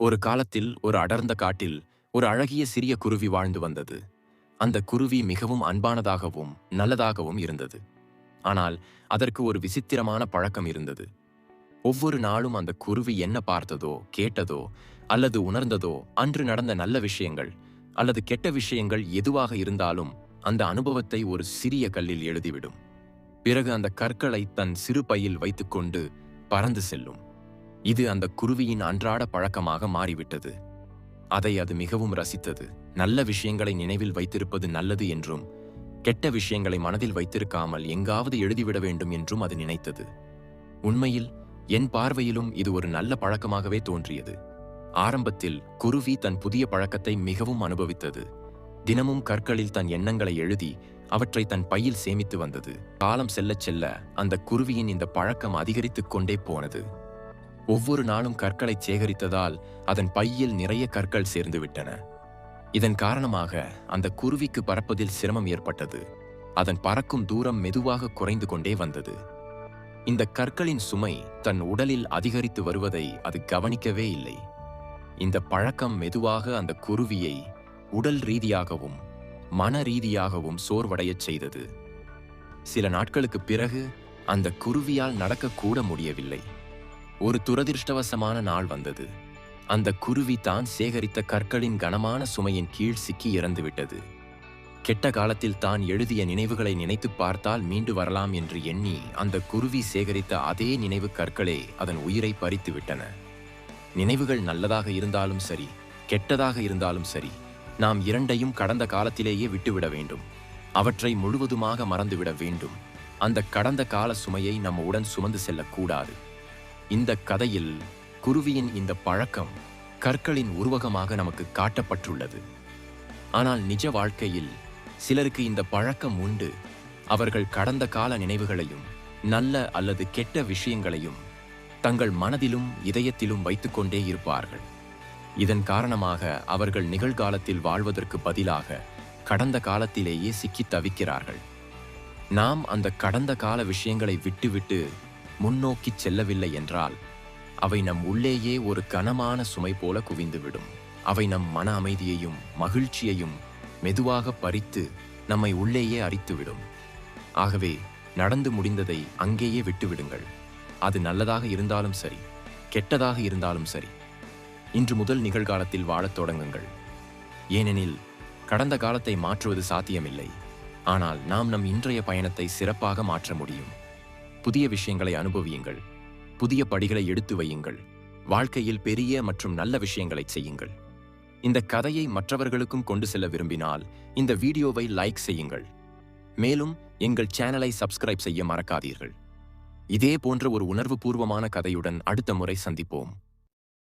ஒரு காலத்தில் ஒரு அடர்ந்த காட்டில் ஒரு அழகிய சிறிய குருவி வாழ்ந்து வந்தது. அந்த குருவி மிகவும் அன்பானதாகவும் நல்லதாகவும் இருந்தது. ஆனால் அதற்கு ஒரு விசித்திரமான பழக்கம் இருந்தது. ஒவ்வொரு நாளும் அந்த குருவி என்ன பார்த்ததோ கேட்டதோ அல்லது உணர்ந்ததோ அன்று நடந்த நல்ல விஷயங்கள் அல்லது கெட்ட விஷயங்கள் எதுவாக இருந்தாலும் அந்த அனுபவத்தை ஒரு சிறிய கல்லில் எழுதிவிடும். பிறகு அந்த கற்களை தன் சிறு பையில் வைத்துக்கொண்டு பறந்து செல்லும். இது அந்த குருவியின் அன்றாட பழக்கமாக மாறிவிட்டது. அதை அது மிகவும் ரசித்தது. நல்ல விஷயங்களை நினைவில் வைத்திருப்பது நல்லது என்றும் கெட்ட விஷயங்களை மனதில் வைத்திருக்காமல் எங்காவது எழுதிவிட வேண்டும் என்றும் அது நினைத்தது. உண்மையில் என் பார்வையிலும் இது ஒரு நல்ல பழக்கமாகவே தோன்றியது. ஆரம்பத்தில் குருவி தன் புதிய பழக்கத்தை மிகவும் அனுபவித்தது. தினமும் கற்களில் தன் எண்ணங்களை எழுதி அவற்றை தன் பையில் சேமித்து வந்தது. காலம் செல்லச் செல்ல அந்த குருவியின் இந்த பழக்கம் அதிகரித்துக் கொண்டே போனது. ஒவ்வொரு நாளும் கற்களை சேகரித்ததால் அதன் பையில் நிறைய கற்கள் சேர்ந்துவிட்டன இதன் காரணமாக அந்த குருவிக்கு பறப்பதில் சிரமம் ஏற்பட்டது. அதன் பறக்கும் தூரம் மெதுவாக குறைந்து கொண்டே வந்தது. இந்த கற்களின் சுமை தன் உடலில் அதிகரித்து வருவதை அது கவனிக்கவே இல்லை. இந்த பழக்கம் மெதுவாக அந்த குருவியை உடல் ரீதியாகவும் மன ரீதியாகவும் சோர்வடையச் செய்தது. சில நாட்களுக்குப் பிறகு அந்த குருவியால் நடக்கக்கூட முடியவில்லை. ஒரு துரதிர்ஷ்டவசமான நாள் வந்தது. அந்த குருவி தான் சேகரித்த கற்களின் கனமான சுமையின் கீழ் சிக்கி இறந்துவிட்டது. கெட்ட காலத்தில் தான் எழுதிய நினைவுகளை நினைத்துப் பார்த்தால் மீண்டு வரலாம் என்று எண்ணி அந்த குருவி சேகரித்த அதே நினைவு கற்களே அதன் உயிரை பறித்து விட்டன நினைவுகள் நல்லதாக இருந்தாலும் சரி கெட்டதாக இருந்தாலும் சரி நாம் இரண்டையும் கடந்த காலத்திலேயே விட்டுவிட வேண்டும். அவற்றை முழுவதுமாக மறந்துவிட வேண்டும். அந்த கடந்த கால சுமையை நம்முடன் சுமந்து செல்லக்கூடாது இந்த கதையில் குருவியின் இந்த பழக்கம் கற்களின் உருவகமாக நமக்கு காட்டப்பட்டுள்ளது. ஆனால் நிஜ வாழ்க்கையில் சிலருக்கு இந்த பழக்கம் உண்டு. அவர்கள் கடந்த கால நினைவுகளையும் நல்ல அல்லது கெட்ட விஷயங்களையும் தங்கள் மனதிலும் இதயத்திலும் வைத்துக்கொண்டே இருப்பார்கள். இதன் காரணமாக அவர்கள் நிகழ்காலத்தில் வாழ்வதற்கு பதிலாக கடந்த காலத்திலேயே சிக்கித் தவிக்கிறார்கள். நாம் அந்த கடந்த கால விஷயங்களை விட்டுவிட்டு முன்னோக்கி செல்லவில்லை என்றால் அவை நம் உள்ளேயே ஒரு கனமான சுமை போல குவிந்துவிடும். அவை நம் மன அமைதியையும் மகிழ்ச்சியையும் மெதுவாக பறித்து நம்மை உள்ளேயே அரித்துவிடும். ஆகவே நடந்து முடிந்ததை அங்கேயே விட்டுவிடுங்கள். அது நல்லதாக இருந்தாலும் சரி கெட்டதாக இருந்தாலும் சரி. இன்று முதல் நிகழ்காலத்தில் வாழத் தொடங்குங்கள். ஏனெனில் கடந்த காலத்தை மாற்றுவது சாத்தியமில்லை. ஆனால் நாம் நம் இன்றைய பயணத்தை சிறப்பாக மாற்ற முடியும். புதிய விஷயங்களை அனுபவியுங்கள். புதிய படிகளை எடுத்து வையுங்கள். வாழ்க்கையில் பெரிய மற்றும் நல்ல விஷயங்களை செய்யுங்கள். இந்த கதையை மற்றவர்களுக்கும் கொண்டு செல்ல விரும்பினால் இந்த வீடியோவை லைக் செய்யுங்கள். மேலும் எங்கள் சேனலை சப்ஸ்கிரைப் செய்ய மறக்காதீர்கள். இதே போன்ற ஒரு உணர்வுபூர்வமான கதையுடன் அடுத்த முறை சந்திப்போம்.